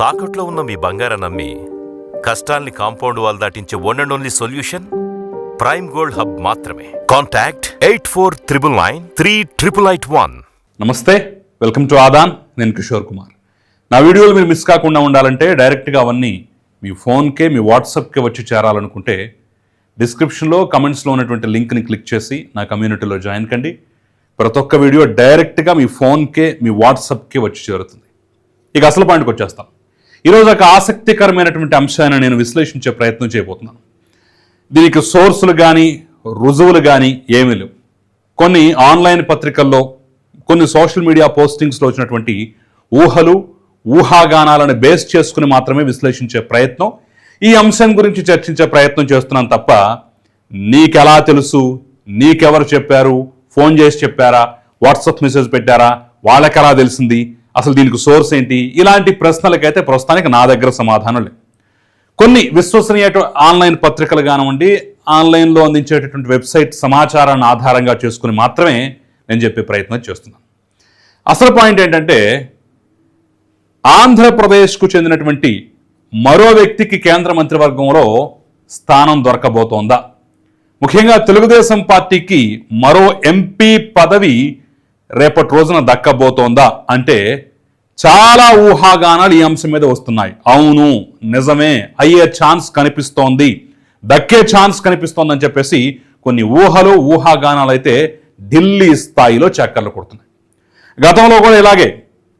తాకట్లో ఉన్న మీ బంగారం నమ్మి కష్టాల్ని compound wall దాటించే one and only solution prime gold hub మాత్రమే. Contact eight four triple nine three triple eight one నమస్తే వెల్కమ్ టు ఆదాన్ నేను కిషోర్ కుమార్. నా వీడియోలు మీరు మిస్ కాకుండా ఉండాలంటే డైరెక్ట్గా అవన్నీ మీ ఫోన్కే మీ వాట్సాప్కే వచ్చి చేరాలనుకుంటే డిస్క్రిప్షన్లో కమెంట్స్లో ఉన్నటువంటి లింక్ని క్లిక్ చేసి నా కమ్యూనిటీలో జాయిన్ కండి. ప్రతి ఒక్క వీడియో డైరెక్ట్గా మీ ఫోన్కే మీ వాట్సాప్కే వచ్చి చేరుతుంది. ఇక అసలు పాయింట్కి వచ్చేస్తాం. ఈరోజు ఒక ఆసక్తికరమైనటువంటి అంశాన్ని నేను విశ్లేషించే ప్రయత్నం చేయబోతున్నాను. దీనికి సోర్సులు కానీ రుజువులు కానీ ఏమీ లేవు. కొన్ని ఆన్లైన్ పత్రికల్లో కొన్ని సోషల్ మీడియా పోస్టింగ్స్లో వచ్చినటువంటి ఊహలు ఊహాగానాలను బేస్ చేసుకుని మాత్రమే విశ్లేషించే ప్రయత్నం ఈ అంశం గురించి చర్చించే ప్రయత్నం చేస్తున్నాను తప్ప నీకెలా తెలుసు నీకెవరు చెప్పారు ఫోన్ చేసి చెప్పారా వాట్సాప్ మెసేజ్ పెట్టారా వాళ్ళకెలా తెలిసింది అసలు దీనికి సోర్స్ ఏంటి? ఇలాంటి ప్రశ్నలకైతే ప్రస్తుతానికి నా దగ్గర సమాధానం లేదు. కొన్ని విశ్వసనీయ ఆన్లైన్ పత్రికలు కానివ్వండి ఆన్లైన్లో అందించేటటువంటి వెబ్సైట్ సమాచారాన్ని ఆధారంగా చేసుకుని మాత్రమే నేను చెప్పే ప్రయత్నం చేస్తున్నాను. అసలు పాయింట్ ఏంటంటే ఆంధ్రప్రదేశ్కు చెందినటువంటి మరో వ్యక్తికి కేంద్ర మంత్రివర్గంలో స్థానం దొరకబోతోందా? ముఖ్యంగా తెలుగుదేశం పార్టీకి మరో ఎంపీ పదవి రేపటి రోజున దక్కబోతోందా అంటే చాలా ఊహాగానాలు ఈ అంశం మీద వస్తున్నాయి. అవును నిజమే అయ్యే ఛాన్స్ కనిపిస్తోంది. దక్కే ఛాన్స్ కనిపిస్తోందని చెప్పేసి కొన్ని ఊహలు ఊహాగానాలు అయితే ఢిల్లీ స్థాయిలో చక్కర్లు కొడుతున్నాయి. గతంలో కూడా ఇలాగే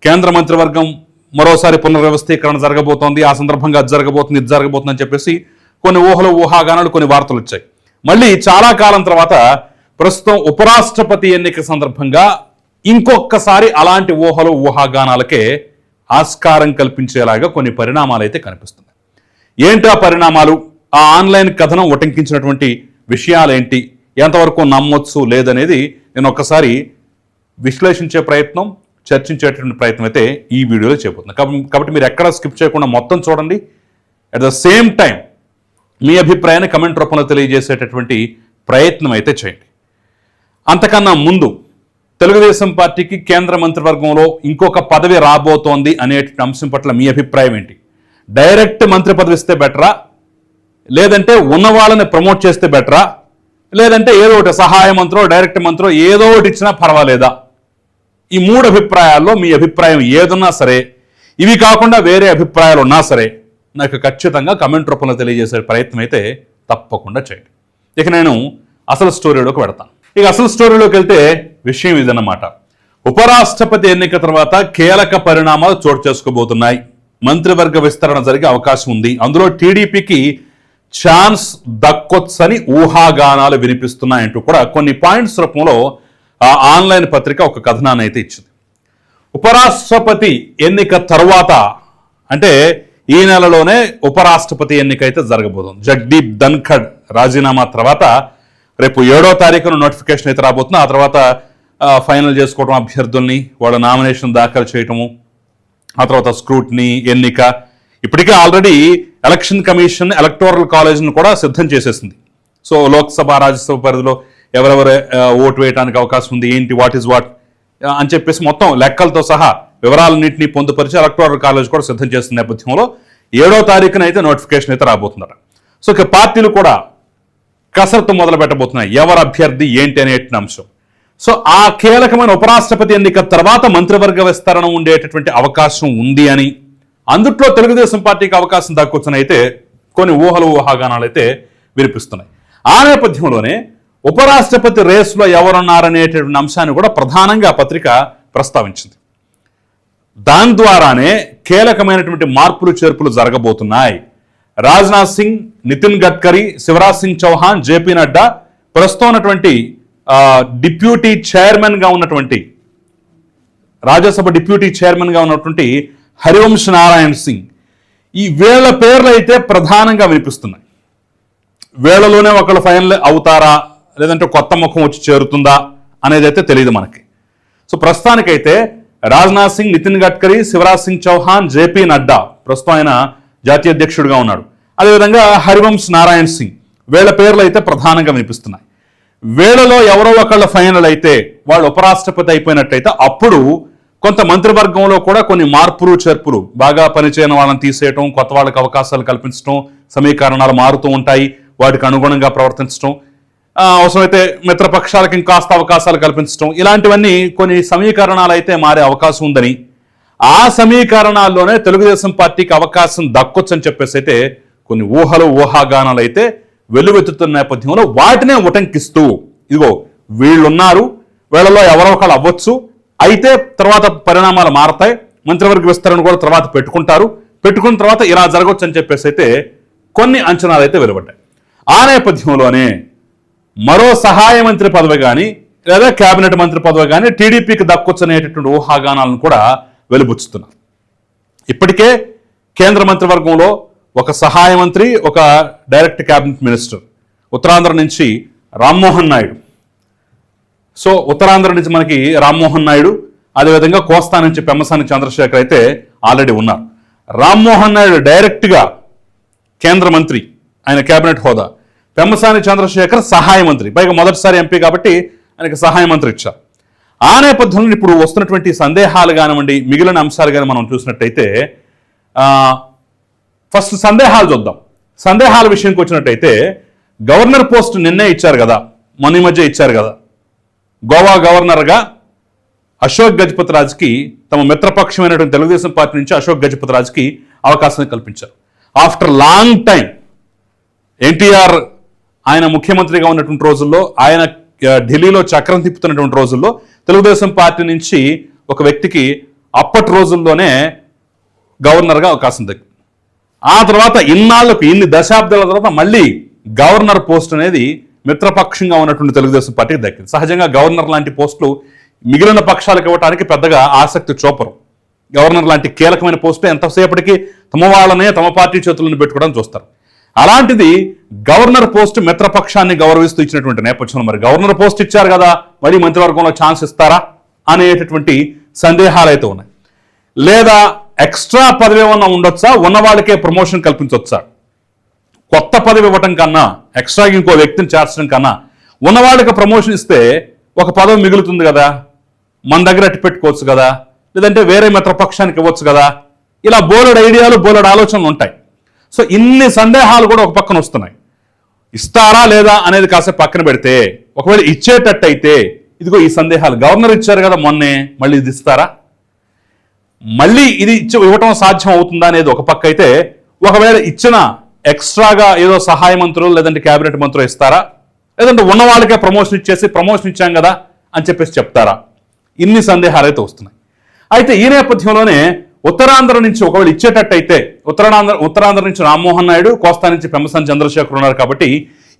కేంద్ర మంత్రివర్గం మరోసారి పునర్వ్యవస్థీకరణ జరగబోతోంది. ఆ సందర్భంగా అది జరగబోతుంది ఇది జరగబోతుందని చెప్పేసి కొన్ని ఊహలు ఊహాగానాలు కొన్ని వార్తలు వచ్చాయి. మళ్ళీ చాలా కాలం తర్వాత ప్రస్తుతం ఉపరాష్ట్రపతి ఎన్నిక సందర్భంగా ఇంకొకసారి అలాంటి ఊహలు ఊహాగానాలకే ఆస్కారం కల్పించేలాగా కొన్ని పరిణామాలు అయితే కనిపిస్తున్నాయి. ఏంటి ఆ పరిణామాలు? ఆ ఆన్లైన్ కథనం ఉటంకించినటువంటి విషయాలేంటి? ఎంతవరకు నమ్మొచ్చు లేదనేది నేను ఒక్కసారి విశ్లేషించే ప్రయత్నం చర్చించేటటువంటి ప్రయత్నం అయితే ఈ వీడియోలో చేయబోతున్నాను కాబట్టి మీరు ఎక్కడ స్కిప్ చేయకుండా మొత్తం చూడండి. అట్ ద సేమ్ టైం మీ అభిప్రాయాన్ని కమెంట్ రూపంలో తెలియజేసేటటువంటి ప్రయత్నం అయితే చేయండి. అంతకన్నా ముందు తెలుగుదేశం పార్టీకి కేంద్ర మంత్రివర్గంలో ఇంకొక పదవి రాబోతోంది అనే అంశం పట్ల మీ అభిప్రాయం ఏంటి? డైరెక్ట్ మంత్రి పదవి ఇస్తే బెటరా? లేదంటే ఉన్న వాళ్ళని ప్రమోట్ చేస్తే బెటరా? లేదంటే ఏదో ఒకటి సహాయ మంత్రో డైరెక్ట్ మంత్రో ఏదో ఒకటి ఇచ్చినా పర్వాలేదా? ఈ మూడు అభిప్రాయాల్లో మీ అభిప్రాయం ఏదున్నా సరే ఇవి కాకుండా వేరే అభిప్రాయాలు ఉన్నా సరే నాకు ఖచ్చితంగా కమెంట్ రూపంలో తెలియజేసే ప్రయత్నం అయితే తప్పకుండా చేయండి. ఇక నేను అసలు స్టోరీలోకి పెడతాను ఇక అసలు స్టోరీలోకి వెళ్తే విషయం ఇదన్నమాట. ఉపరాష్ట్రపతి ఎన్నిక తర్వాత కీలక పరిణామాలు చోటు చేసుకోబోతున్నాయి. మంత్రివర్గ విస్తరణ జరిగే అవకాశం ఉంది. అందులో టీడీపీకి ఛాన్స్ దక్కొచ్చని ఊహాగానాలు వినిపిస్తున్నాయంటూ కూడా కొన్ని పాయింట్స్ రూపంలో ఆ ఆన్లైన్ పత్రిక ఒక కథనాన్ని అయితే ఇచ్చింది. ఉపరాష్ట్రపతి ఎన్నిక తర్వాత అంటే ఈ నెలలోనే ఉపరాష్ట్రపతి ఎన్నిక అయితే జరగబోతుంది. జగ్దీప్ ధన్ఖడ్ రాజీనామా తర్వాత రేపు ఏడో తారీఖున నోటిఫికేషన్ అయితే రాబోతుంది ఆ తర్వాత ఫైనల్ చేసుకోవడం అభ్యర్థుల్ని వాళ్ళ నామినేషన్ దాఖలు చేయటము ఆ తర్వాత స్క్రూట్ని ఎన్నిక ఇప్పటికే ఆల్రెడీ ఎలక్షన్ కమిషన్ ఎలక్టోరల్ కాలేజ్ను కూడా సిద్ధం చేసేసింది. సో లోక్సభ రాజ్యసభ పరిధిలో ఎవరెవరు ఓటు వేయడానికి అవకాశం ఉంది ఏంటి వాట్ ఈస్ వాట్ అని చెప్పేసి మొత్తం లెక్కలతో సహా వివరాలన్నింటినీ పొందుపరిచి ఎలక్టోరల్ కాలేజ్ కూడా సిద్ధం చేస్తున్న నేపథ్యంలో ఏడో తారీఖున అయితే నోటిఫికేషన్ అయితే రాబోతుందట. సో ఇక పార్టీలు కూడా కసరత్తు మొదలు పెట్టబోతున్నాయి ఎవరు అభ్యర్థి ఏంటి అనే అంశం. సో ఆ కీలకమైన ఉపరాష్ట్రపతి ఎన్నిక తర్వాత మంత్రివర్గ విస్తరణ ఉండేటటువంటి అవకాశం ఉంది అని. అందుట్లో తెలుగుదేశం పార్టీకి అవకాశం దక్కొచ్చునైతే కొన్ని ఊహలు ఊహాగానాలు అయితే వినిపిస్తున్నాయి. ఆ నేపథ్యంలోనే ఉపరాష్ట్రపతి రేసులో ఎవరున్నారనేటటువంటి అంశాన్ని కూడా ప్రధానంగా పత్రిక ప్రస్తావించింది. దాని ద్వారానే కీలకమైనటువంటి మార్పులు చేర్పులు జరగబోతున్నాయి. రాజ్నాథ్ సింగ్ నితిన్ గడ్కరీ శివరాజ్ సింగ్ చౌహాన్ జేపీ నడ్డా ప్రస్తుతం ఉన్నటువంటి ఆ, డిప్యూటీ చైర్మన్గా ఉన్నటువంటి రాజ్యసభ డిప్యూటీ చైర్మన్గా ఉన్నటువంటి హరివంశ్ నారాయణ్ సింగ్. ఈ వీళ్ళ పేర్లు అయితే ప్రధానంగా వినిపిస్తున్నాయి. వీళ్ళలోనే ఒకళ్ళు ఫైనల్ అవుతారా? లేదంటే కొత్త ముఖం వచ్చి చేరుతుందా? అనేది అయితే తెలియదు మనకి. సో ప్రస్తుతానికైతే రాజ్నాథ్ సింగ్ నితిన్ గడ్కరీ శివరాజ్ సింగ్ చౌహాన్ జేపీ నడ్డా ప్రస్తుతం ఆయన జాతీయ అధ్యక్షుడిగా ఉన్నాడు. అదేవిధంగా హరివంశ్ నారాయణ్ సింగ్. వీళ్ళ పేర్లు అయితే ప్రధానంగా వినిపిస్తున్నాయి. వీళ్ళలో ఎవరో ఒకళ్ళ ఫైనల్ అయితే వాళ్ళు ఉపరాష్ట్రపతి అయిపోయినట్టయితే అప్పుడు కొంత మంత్రివర్గంలో కూడా కొన్ని మార్పులు చేర్పులు బాగా పనిచేయని వాళ్ళని తీసేయటం కొత్త వాళ్ళకి అవకాశాలు కల్పించడం సమీకరణాలు మారుతూ ఉంటాయి వాటికి అనుగుణంగా ప్రవర్తించడం అవసరమైతే మిత్రపక్షాలకు ఇంకాస్త అవకాశాలు కల్పించడం ఇలాంటివన్నీ కొన్ని సమీకరణాలు అయితే మారే అవకాశం ఉందని ఆ సమీకరణాల్లోనే తెలుగుదేశం పార్టీకి అవకాశం దక్కొచ్చని చెప్పేసి అయితే కొన్ని ఊహలు ఊహాగానాలు అయితే వెల్లువెత్తుతున్న నేపథ్యంలో వాటినే ఉటంకిస్తూ ఇదిగో వీళ్ళున్నారు వీళ్ళలో ఎవరో ఒకళ్ళు అవ్వచ్చు. అయితే తర్వాత పరిణామాలు మారతాయి. మంత్రివర్గ విస్తరణ కూడా తర్వాత పెట్టుకుంటారు. పెట్టుకున్న తర్వాత ఇలా జరగవచ్చు అని చెప్పేసి అయితే కొన్ని అంచనాలు అయితే వెలువడ్డాయి. ఆ నేపథ్యంలోనే మరో సహాయ మంత్రి పదవి కానీ లేదా కేబినెట్ మంత్రి పదవి కానీ టీడీపీకి దక్కొచ్చనేటటువంటి ఊహాగానాలను కూడా వెలుబుచ్చుతున్నారు ఇప్పటికే కేంద్ర మంత్రివర్గంలో ఒక సహాయ మంత్రి ఒక డైరెక్ట్ క్యాబినెట్ మినిస్టర్ ఉత్తరాంధ్ర నుంచి రామ్మోహన్ నాయుడు. సో ఉత్తరాంధ్ర నుంచి మనకి రామ్మోహన్ నాయుడు అదేవిధంగా కోస్తా నుంచి పెమ్మసాని చంద్రశేఖర్ అయితే ఆల్రెడీ ఉన్నారు. రామ్మోహన్ నాయుడు డైరెక్ట్గా కేంద్ర మంత్రి ఆయన కేబినెట్ హోదా. పెమ్మసాని చంద్రశేఖర్ సహాయ మంత్రి పైగా మొదటిసారి ఎంపీ కాబట్టి ఆయనకి సహాయ మంత్రి ఇచ్చారు. ఆ నేపథ్యంలో ఇప్పుడు వస్తున్నటువంటి సందేహాలు కానివ్వండి మిగిలిన అంశాలు కానీ మనం చూసినట్టయితే ఆ, ఫస్ట్ సందేహాలు చూద్దాం. సందేహాల విషయంకి వచ్చినట్టయితే గవర్నర్ పోస్ట్ నిన్నే ఇచ్చారు కదా మొన్న మధ్య ఇచ్చారు కదా. గోవా గవర్నర్గా అశోక్ గజపతి రాజ్కి తమ మిత్రపక్షమైనటువంటి తెలుగుదేశం పార్టీ నుంచి అశోక్ గజపతి రాజ్కి అవకాశం కల్పించారు. ఆఫ్టర్ లాంగ్ టైం ఎన్టీఆర్ ఆయన ముఖ్యమంత్రిగా ఉన్నటువంటి రోజుల్లో ఆయన ఢిల్లీలో చక్రం తిప్పుతున్నటువంటి రోజుల్లో తెలుగుదేశం పార్టీ నుంచి ఒక వ్యక్తికి అప్పటి రోజుల్లోనే గవర్నర్గా అవకాశం దక్కింది ఆ తర్వాత ఇన్నాళ్ళకు ఇన్ని దశాబ్దాల తర్వాత మళ్ళీ గవర్నర్ పోస్ట్ అనేది మిత్రపక్షంగా ఉన్నటువంటి తెలుగుదేశం పార్టీకి దక్కింది. సహజంగా గవర్నర్ లాంటి పోస్టులు మిగిలిన పక్షాలకు ఇవ్వడానికి పెద్దగా ఆసక్తి చూపరు. గవర్నర్ లాంటి కీలకమైన పోస్టులు ఎంతసేపటికి తమ వాళ్ళనే తమ పార్టీ చేతులను పెట్టుకోవడం చూస్తారు. అలాంటిది గవర్నర్ పోస్ట్ మిత్రపక్షాన్ని గౌరవిస్తూ ఇచ్చినటువంటి నేపథ్యంలో మరి గవర్నర్ పోస్ట్ ఇచ్చారు కదా మరి మంత్రివర్గంలో ఛాన్స్ ఇస్తారా అనేటటువంటి సందేహాలు అయితే ఉన్నాయి. లేదా ఎక్స్ట్రా పదవి ఏమన్నా ఉండొచ్చా? ఉన్న వాళ్ళకే ప్రమోషన్ కల్పించవచ్చా కొత్త పదవి ఇవ్వటం కన్నా ఎక్స్ట్రా ఇంకో వ్యక్తిని చేర్చడం కన్నా ఉన్నవాళ్ళకి ప్రమోషన్ ఇస్తే ఒక పదవి మిగులుతుంది కదా? మన దగ్గర అట్టి పెట్టుకోవచ్చు కదా? లేదంటే వేరే మిత్రపక్షానికి ఇవ్వచ్చు కదా? ఇలా బోలెడ్ ఐడియాలు బోలెడ్ ఆలోచనలు ఉంటాయి. సో ఇన్ని సందేహాలు కూడా ఒక పక్కన వస్తున్నాయి. ఇస్తారా లేదా అనేది కాసేపు పక్కన పెడితే ఒకవేళ ఇచ్చేటట్టయితే ఇదిగో ఈ సందేహాలు గవర్నర్ ఇచ్చారు కదా మొన్నే మళ్ళీ ఇది ఇస్తారా? మళ్ళీ ఇది ఇచ్చి ఇవ్వటం సాధ్యం అవుతుందా అనేది ఒక పక్క అయితే ఒకవేళ ఇచ్చిన ఎక్స్ట్రాగా ఏదో సహాయ మంత్రులు లేదంటే క్యాబినెట్ మంత్రులు ఇస్తారా? లేదంటే ఉన్న వాళ్ళకే ప్రమోషన్ ఇచ్చేసి ప్రమోషన్ ఇచ్చాం కదా అని చెప్పేసి చెప్తారా? ఇన్ని సందేహాలు అయితే వస్తున్నాయి. అయితే ఈ నేపథ్యంలోనే ఉత్తరాంధ్ర నుంచి ఒకవేళ ఇచ్చేటట్టయితే ఉత్తరాంధ్ర ఉత్తరాంధ్ర నుంచి రామ్మోహన్ నాయుడు కోస్తా నుంచి పెమ్మసాని చంద్రశేఖర్ ఉన్నారు కాబట్టి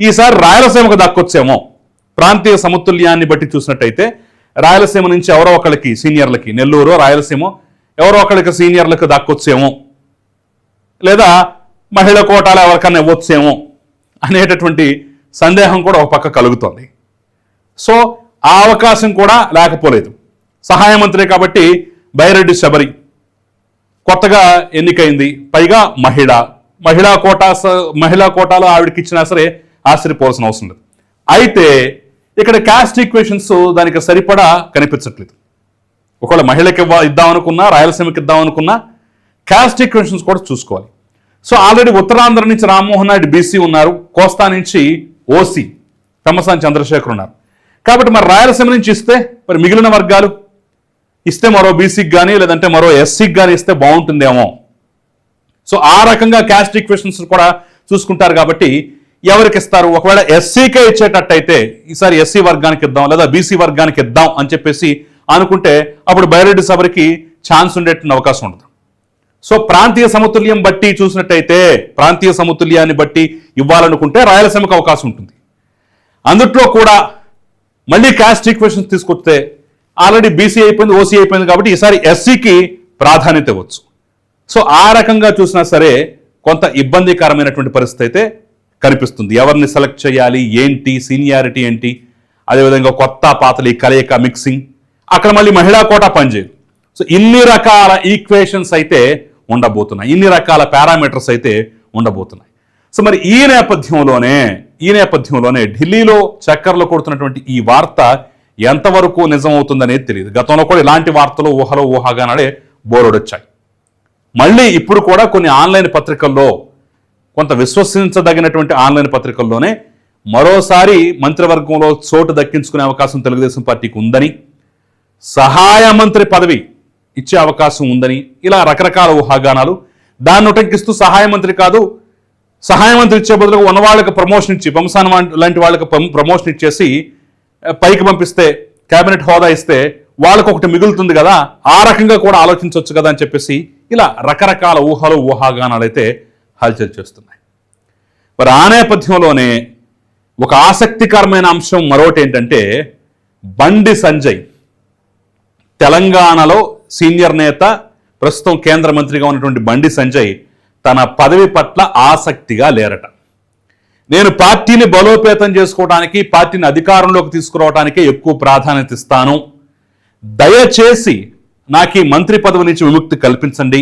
ఈసారి రాయలసీమకు దక్కొచ్చేమో ప్రాంతీయ సమతుల్యాన్ని బట్టి చూసినట్టయితే రాయలసీమ నుంచి ఎవరో ఒకళ్ళకి సీనియర్లకి నెల్లూరు రాయలసీమ ఎవరో ఒకళ్ళకి సీనియర్లకు దక్కొచ్చేమో లేదా మహిళ కోటాలు ఎవరికన్నా ఇవ్వచ్చేమో అనేటటువంటి సందేహం కూడా ఒక పక్క కలుగుతోంది. సో ఆ అవకాశం కూడా లేకపోలేదు. సహాయ మంత్రి కాబట్టి బైరెడ్డి శబరి కొత్తగా ఎన్నికైంది. పైగా మహిళ. మహిళా కోటా మహిళా కోటాలో ఆవిడకి ఇచ్చినా సరే ఆశ్చర్యపోవాల్సిన అవసరం లేదు. అయితే ఇక్కడ క్యాస్ట్ ఈక్వేషన్స్ దానికి సరిపడా కనిపించట్లేదు. ఒకవేళ మహిళకి ఇవ్వ ఇద్దామనుకున్నా రాయలసీమకి ఇద్దామనుకున్నా క్యాస్ట్ ఈక్వేషన్స్ కూడా చూసుకోవాలి. సో ఆల్రెడీ ఉత్తరాంధ్ర నుంచి రామ్మోహన్ నాయుడు బీసీ ఉన్నారు. కోస్తా నుంచి ఓసీ. తమ్మసాని చంద్రశేఖర్ ఉన్నారు. కాబట్టి మరి రాయలసీమ నుంచి ఇస్తే మరి మిగిలిన వర్గాలు? ఇస్తే మరో బీసీకి కానీ లేదంటే మరో ఎస్సీకి కానీ ఇస్తే బాగుంటుందేమో. సో ఆ రకంగా క్యాస్ట్ ఈక్వేషన్స్ కూడా చూసుకుంటారు కాబట్టి ఎవరికి ఇస్తారు? ఒకవేళ ఎస్సీకే ఇచ్చేటట్టయితే ఈసారి ఎస్సీ వర్గానికి ఇద్దాం లేదా బీసీ వర్గానికి ఇద్దాం అని చెప్పేసి అనుకుంటే అప్పుడు బైరెడ్డి సభకి ఛాన్స్ ఉండేటువంటి అవకాశం ఉండదు. సో ప్రాంతీయ సమతుల్యం బట్టి చూసినట్టయితే ప్రాంతీయ సమతుల్యాన్ని బట్టి ఇవ్వాలనుకుంటే రాయలసీమకు అవకాశం ఉంటుంది. అందుట్లో కూడా మళ్ళీ క్యాస్ట్ ఈక్వేషన్స్ తీసుకొస్తే ఆల్రెడీ బీసీ అయిపోయింది ఓసీ అయిపోయింది కాబట్టి ఈసారి ఎస్సీకి ప్రాధాన్యత ఇవ్వచ్చు. సో ఆ రకంగా చూసినా సరే కొంత ఇబ్బందికరమైనటువంటి పరిస్థితి అయితే కనిపిస్తుంది. ఎవరిని సెలెక్ట్ చేయాలి? ఏంటి? సీనియారిటీ ఏంటి? అదేవిధంగా కొత్త పాతలు ఈ కలయిక మిక్సింగ్. అక్కడ మళ్ళీ మహిళా కోట పనిచేయదు. సో ఇన్ని రకాల ఈక్వేషన్స్ అయితే ఉండబోతున్నాయి. ఇన్ని రకాల పారామీటర్స్ అయితే ఉండబోతున్నాయి. సో మరి ఈ నేపథ్యంలోనే ఈ నేపథ్యంలోనే ఢిల్లీలో చక్కర్లు కొడుతున్నటువంటి ఈ వార్త ఎంతవరకు నిజమవుతుందనేది తెలియదు గతంలో కూడా ఇలాంటి వార్తలు ఊహలో ఊహాగానాడే బోర్డొచ్చాయి మళ్ళీ ఇప్పుడు కూడా కొన్ని ఆన్లైన్ పత్రికల్లో కొంత విశ్వసించదగినటువంటి ఆన్లైన్ పత్రికల్లోనే మరోసారి మంత్రివర్గంలో చోటు దక్కించుకునే అవకాశం తెలుగుదేశం పార్టీకి ఉందని సహాయ మంత్రి పదవి ఇచ్చే అవకాశం ఉందని ఇలా రకరకాల ఊహాగానాలు. దాన్ని ఉటంకిస్తూ సహాయ మంత్రి కాదు సహాయ మంత్రి ఇచ్చే బదులుగా ఉన్న వాళ్ళకి ప్రమోషన్ ఇచ్చి వంశాన లాంటి వాళ్ళకి ప్రమోషన్ ఇచ్చేసి పైకి పంపిస్తే కేబినెట్ హోదా ఇస్తే వాళ్ళకు ఒకటి మిగులుతుంది కదా ఆ రకంగా కూడా ఆలోచించవచ్చు కదా అని చెప్పేసి ఇలా రకరకాల ఊహలు ఊహాగానాలు అయితే హల్చల్ చేస్తున్నాయి. మరి ఆ నేపథ్యంలోనే ఒక ఆసక్తికరమైన అంశం మరొకటి ఏంటంటే బండి సంజయ్. తెలంగాణలో సీనియర్ నేత ప్రస్తుతం కేంద్ర మంత్రిగా ఉన్నటువంటి బండి సంజయ్ తన పదవి పట్ల ఆసక్తిగా లేరట. నేను పార్టీని బలోపేతం చేసుకోవడానికి పార్టీని అధికారంలోకి తీసుకురావడానికే ఎక్కువ ప్రాధాన్యత ఇస్తాను. దయచేసి నాకు ఈ మంత్రి పదవి నుంచి విముక్తి కల్పించండి.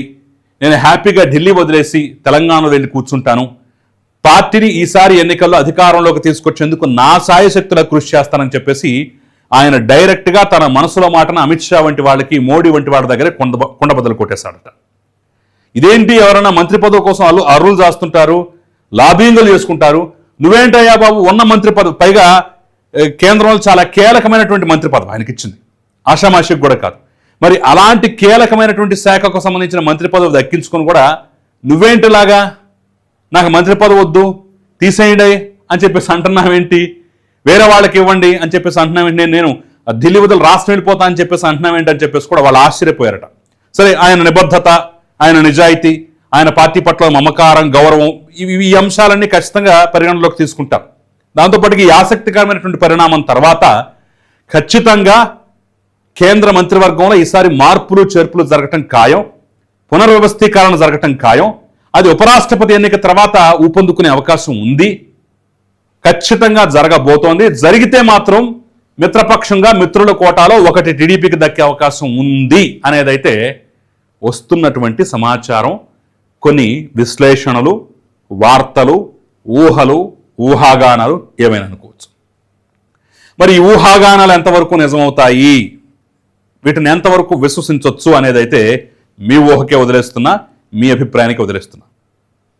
నేను హ్యాపీగా ఢిల్లీ వదిలేసి తెలంగాణలో వెళ్ళి కూర్చుంటాను. పార్టీని ఈసారి ఎన్నికల్లో అధికారంలోకి తీసుకొచ్చేందుకు నా సాయశక్తుల కృషి చేస్తానని చెప్పేసి ఆయన డైరెక్ట్గా తన మనసులో మాటను అమిత్ షా వంటి వాళ్ళకి మోడీ వంటి వాళ్ళ దగ్గర కొండ కొండబద్దలు కొట్టేశాడట. ఇదేంటి ఎవరైనా మంత్రి పదవి కోసం వాళ్ళు అరువులు చేస్తుంటారు లాబింగ్లు చేసుకుంటారు. నువ్వేంటయ్యా బాబు ఉన్న మంత్రి పదవి పైగా కేంద్రంలో చాలా కీలకమైనటువంటి మంత్రి పదవి ఆయనకి ఇచ్చింది ఆషామాషికి కూడా కాదు. మరి అలాంటి కీలకమైనటువంటి శాఖకు సంబంధించిన మంత్రి పదవి దక్కించుకొని కూడా నువ్వేంటిలాగా? నాకు మంత్రి పదవి వద్దు తీసేయండి అని చెప్పేసి అంటున్నావేంటి? వేరే వాళ్ళకి ఇవ్వండి అని చెప్పేసి అంటున్నావేంటి? నేను నేను ఢిల్లీ వదిలి రాష్ట్రం వెళ్ళిపోతా అని చెప్పేసి అంటున్నావేంటి అని చెప్పేసి కూడా వాళ్ళు ఆశ్చర్యపోయారట. సరే ఆయన నిబద్ధత ఆయన నిజాయితీ ఆయన పార్టీ పట్ల మమకారం గౌరవం ఇవి ఈ అంశాలన్నీ ఖచ్చితంగా పరిగణలోకి తీసుకుంటారు దాంతోపాటు ఈ ఆసక్తికరమైనటువంటి పరిణామం తర్వాత ఖచ్చితంగా కేంద్ర మంత్రివర్గంలో ఈసారి మార్పులు చేర్పులు జరగటం ఖాయం పునర్వ్యవస్థీకరణ జరగటం ఖాయం. అది ఉపరాష్ట్రపతి ఎన్నిక తర్వాత ఊపందుకునే అవకాశం ఉంది. ఖచ్చితంగా జరగబోతోంది. జరిగితే మాత్రం మిత్రపక్షంగా మిత్రుల కోటాలో ఒకటి టీడీపీకి దక్కే అవకాశం ఉంది అనేదైతే వస్తున్నటువంటి సమాచారం. కొన్ని విశ్లేషణలు వార్తలు ఊహలు ఊహాగానాలు ఏమైనా అనుకోవచ్చు. మరి ఈ ఊహాగానాలు ఎంతవరకు నిజమవుతాయి? వీటిని ఎంతవరకు విశ్వసించవచ్చు అనేది అయితే మీ ఊహకే వదిలేస్తున్నా మీ అభిప్రాయానికి వదిలేస్తున్నా.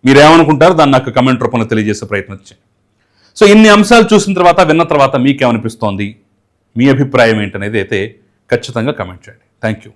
మీరేమనుకుంటారు? దాన్ని నాకు కమెంట్ రూపంలో తెలియజేసే ప్రయత్నం చేయండి. సో ఇన్ని అంశాలు చూసిన తర్వాత విన్న తర్వాత మీకేమనిపిస్తోంది? మీ అభిప్రాయం ఏంటనేది అయితే ఖచ్చితంగా కమెంట్ చేయండి. Thank you